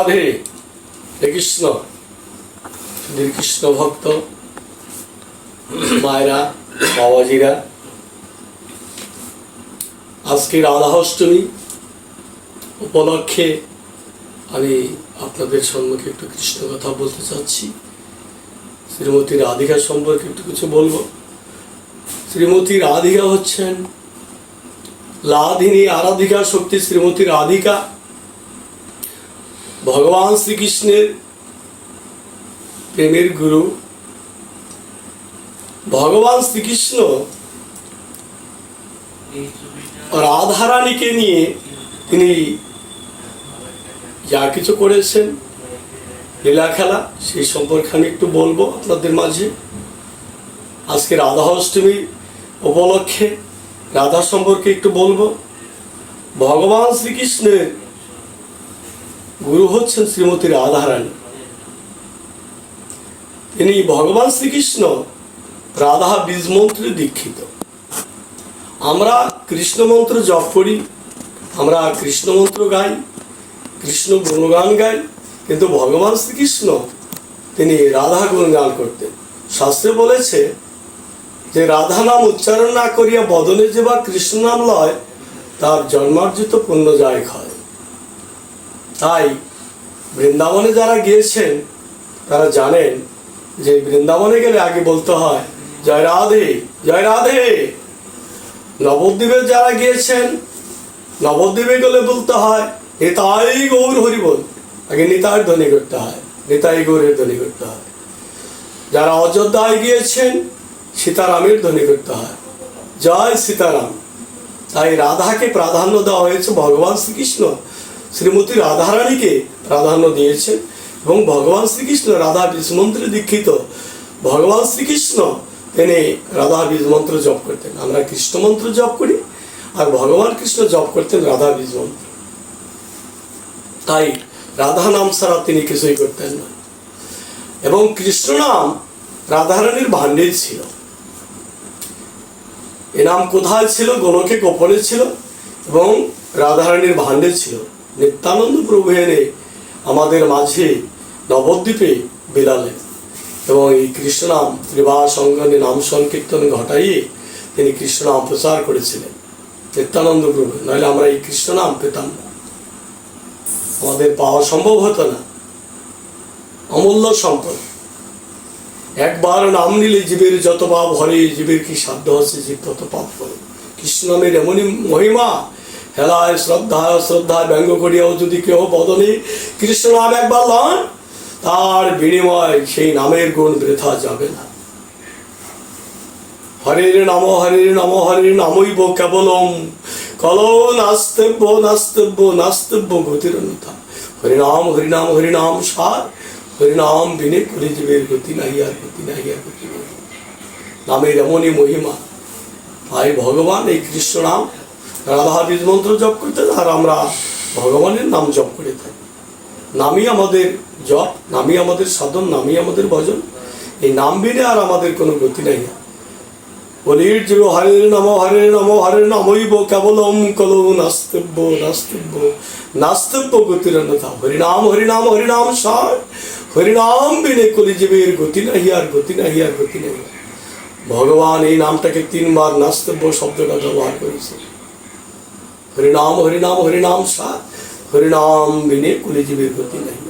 রাধে কৃষ্ণ কৃষ্ণ ভক্ত, মায়েরা, বাবাজিরা আজকে রাধাষ্টমী উপলক্ষে আমি আপনাদের সম্মুখে একটু কৃষ্ণ কথা বলতে চাচ্ছি। শ্রীমতী রাধিকা সম্পর্কে একটু কিছু বলব। শ্রীমতী রাধিকা হচ্ছেন লাধিনী আরাধিকা শক্তি শ্রীমতী রাধিকা। ভগবান শ্রীকৃষ্ণের প্রেমের গুরু। ভগবান শ্রীকৃষ্ণ রাধারানীকে নিয়ে তিনি যা কিছু করেছেন, লীলা খেলা, সেই সম্পর্কে আমি একটু বলব আপনাদের মাঝে। আজকে রাধা অষ্টমী উপলক্ষে রাধা সম্পর্কে একটু বলব। ভগবান শ্রীকৃষ্ণের গুরু হচ্ছেন শ্রীমতী রাধারানী। তিনি ভগবান শ্রীকৃষ্ণ রাধা বীজ মন্ত্রে দীক্ষিত। আমরা কৃষ্ণ মন্ত্র জপ করি, আমরা কৃষ্ণ মন্ত্র গাই, কৃষ্ণ গুণগান গাই, কিন্তু ভগবান শ্রীকৃষ্ণ তিনি রাধা গুণগান করতেন। শাস্ত্রে বলেছে যে রাধা নাম উচ্চারণ না করিয়া বদনে যে বা কৃষ্ণ নাম লয়, তার জন্মার্জিত পুণ্য যায় ক্ষয় তাই বৃন্দাবনে যারা গিয়েছেন, তারা জানেন যে বৃন্দাবনে গেলে আগে বলতে হয়, জয় রাধে জয় রাধে। নবদ্বীপে যারা গিয়েছেন, নবদ্বীপে গেলে বলতে হয়, নিতাই গৌর হরিবল আগে নিতাই ধ্বনি করতে হয়, নিতাই গৌরের ধ্বনি করতে হয়। যারা অযোধ্যায় গিয়েছেন, সীতারামের ধ্বনি করতে হয়, জয় সীতারাম। তাই রাধাকে প্রাধান্য দেওয়া হয়েছে ভগবান শ্রীকৃষ্ণ। শ্রীমতী রাধারানীকে প্রাধান্য দিয়েছেন এবং ভগবান শ্রীকৃষ্ণ রাধা বীজমন্ত্রে দীক্ষিত। ভগবান শ্রীকৃষ্ণ, তিনি রাধা বীজ মন্ত্র জপ করতেন। আমরা কৃষ্ণ মন্ত্র জপ করি আর ভগবান কৃষ্ণ জপ করতেন রাধা বীজ মন্ত্র তাই রাধা নাম ছাড়া তিনি কিছুই করতেন না। এবং কৃষ্ণ নাম রাধারানীর ভাণ্ডের ছিল। এ নাম কোথায় ছিল গণকে গোপনে ছিল এবং রাধারানীর ভাণ্ডে ছিল। নিত্যানন্দ প্রভু এনে আমাদের মাঝে নবদ্বীপে বিরালেন এবং এই কৃষ্ণনাম ত্রিবাস সঙ্গনে নাম সংকীর্তন ঘটাইয়ে তিনি কৃষ্ণনাম প্রচার করেছিলেন। নিত্যানন্দ প্রভু নইলে আমরা এই কৃষ্ণনাম পেতাম না। আমাদের পাওয়া সম্ভব হতো না। অমূল্য সম্পদ। একবার নাম নিলে জীবের যত পাপ হরে জীবের কি সাধ্য আছে জীব তত পাপ করে? কৃষ্ণ নামের এমনই মহিমা হেলায় শ্রদ্ধায় শ্রদ্ধায় ব্যঙ্গ করিয়াও যদি কেউ বদলে কৃষ্ণ নাম একবার লন, তার বিনিময় সেই নামের গুণ বৃথা যাবে না। হরের নাম হরের নাম, হরের নামইব কেবলম। কল নাস্তব্য নাস্তব্য নাস্তব্য গতির অন্যথা হরিনাম হরিনাম হরিনাম সার। হরিনাম বিনে করে জীবের গতি নাই আর গতি নাই আর গতি নামের এমনই মহিমা। তাই ভগবান এই কৃষ্ণ নাম রাধা মন্ত্র জপ করতে আর আমরা ভগবানের নাম জপ করে থাকি। নামই আমাদের জপ, নামই আমাদের সাধন, নামই আমাদের ভজন। এই নাম বিনে আর আমাদের কোনো গতি নাই। বলির জীব হরের নম হরের নম, হরের নমইব কেবলম কলম নাস্তব্য নাস্তব্য নাস্তব্য গতির অন্যথা। হরিনাম হরিনাম হরিনাম সার। হরিনাম বিনে কলিজীবের গতি নাহি আর গতি নাহি আর গতি নাহি ভগবান এই নামটাকে তিনবার নাস্তব্য শব্দটা ব্যবহার করেছে। হরিনাম হরিনাম হরিনাম सा হরিনাম বিনে কলিজীবের গতি নাহি